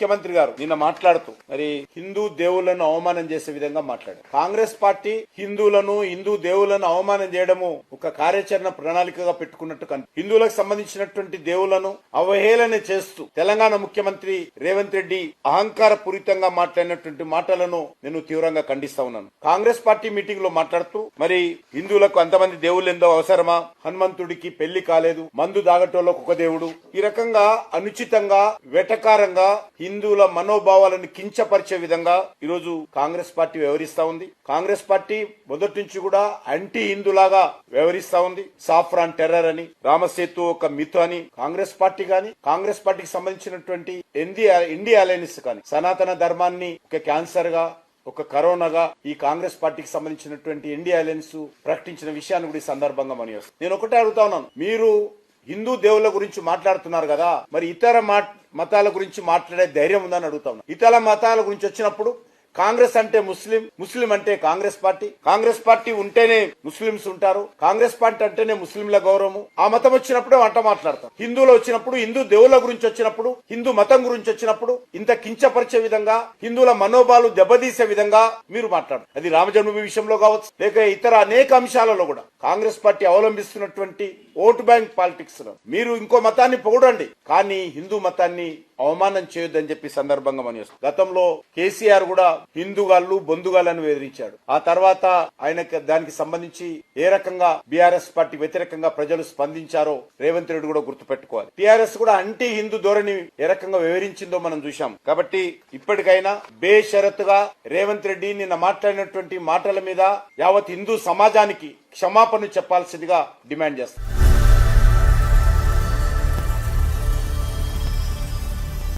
ముఖ్యమంత్రి గారు నిన్న మాట్లాడుతూ మరి హిందూ దేవులను అవమానం చేసే విధంగా మాట్లాడారు. కాంగ్రెస్ పార్టీ హిందువులను హిందూ దేవులను అవమానం చేయడము ఒక కార్యాచరణ ప్రణాళికగా పెట్టుకున్నట్టు హిందువులకు సంబంధించినటువంటి దేవులను అవహేళన చేస్తూ తెలంగాణ ముఖ్యమంత్రి రేవంత్ రెడ్డి అహంకార పూరితంగా మాట్లాడినటువంటి మాటలను నేను తీవ్రంగా ఖండిస్తా ఉన్నాను. కాంగ్రెస్ పార్టీ మీటింగ్లో మాట్లాడుతూ మరి హిందువులకు అంతమంది దేవుళ్ళు ఎందో అవసరమా? హనుమంతుడికి పెళ్ళి కాలేదు మందు దాగటోళ్ళకు ఒక దేవుడు. ఈ రకంగా అనుచితంగా వెటకారంగా హిందువుల మనోభావాలను కించపరిచే విధంగా ఈరోజు కాంగ్రెస్ పార్టీ వ్యవహరిస్తా ఉంది. కాంగ్రెస్ పార్టీ మొదటి నుంచి కూడా అంటీ హిందూలాగా వ్యవహరిస్తా ఉంది. సాఫ్రాన్ టెర్రర్ అని రామసేతు ఒక మిత్ అని కాంగ్రెస్ పార్టీ గాని కాంగ్రెస్ పార్టీకి సంబంధించినటువంటి ఇండియా ఇండియా అలయన్స్ కానీ సనాతన ధర్మాన్ని ఒక క్యాన్సర్గా ఒక కరోనాగా ఈ కాంగ్రెస్ పార్టీకి సంబంధించినటువంటి ఇండియా అలయన్స్ ప్రకటించిన విషయాన్ని కూడా ఈ సందర్భంగా మనం నేను ఒకటే అడుగుతా ఉన్నాను. మీరు హిందూ దేవుళ్ళ గురించి మాట్లాడుతున్నారు కదా. మరి ఇతర మా- మతాల గురించి మాట్లాడే ధైర్యం ఉందని అడుగుతా ఉన్నాను ఇతర మతాల గురించి వచ్చినప్పుడు కాంగ్రెస్ అంటే ముస్లిం ముస్లిం అంటే కాంగ్రెస్ పార్టీ. కాంగ్రెస్ పార్టీ ఉంటేనే ముస్లింస్ ఉంటారు. కాంగ్రెస్ పార్టీ అంటేనే ముస్లింల గౌరవము. ఆ మతం వచ్చినప్పుడే వంట మాట్లాడతారు. హిందువులు వచ్చినప్పుడు హిందూ దేవుళ్ళ గురించి వచ్చినప్పుడు హిందూ మతం గురించి వచ్చినప్పుడు ఇంత కించపరిచే విధంగా హిందువుల మనోభావాలు దెబ్బతీసే విధంగా మీరు మాట్లాడారు అది రామజన్మభూమి విషయంలో కావచ్చు లేక ఇతర అనేక అంశాలలో కూడా. కాంగ్రెస్ పార్టీ అవలంబిస్తున్నటువంటి ఓటు బ్యాంక్ పాలిటిక్స్లో మీరు ఇంకో మతాన్ని పొగడండి. కానీ హిందూ మతాన్ని అవమానం చేయొద్దని చెప్పి సందర్భంగా మనం చేస్తాం గతంలో కేసీఆర్ కూడా హిందూగాళ్ళు బొందుగాళ్ళను వేధించాడు. ఆ తర్వాత ఆయనకి దానికి సంబంధించి ఏ రకంగా బీఆర్ఎస్ పార్టీ వ్యతిరేకంగా ప్రజలు స్పందించారో రేవంత్ రెడ్డి కూడా గుర్తుపెట్టుకోవాలి. టీఆర్ఎస్ కూడా అంటీ హిందూ ధోరణి ఏ రకంగా వివరించిందో మనం చూశాం. కాబట్టి ఇప్పటికైనా బేషరతుగా రేవంత్ రెడ్డి నిన్న మాట్లాడినటువంటి మాటల మీద యావత్ హిందూ సమాజానికి క్షమాపణ చెప్పాల్సిందిగా డిమాండ్ చేస్తారు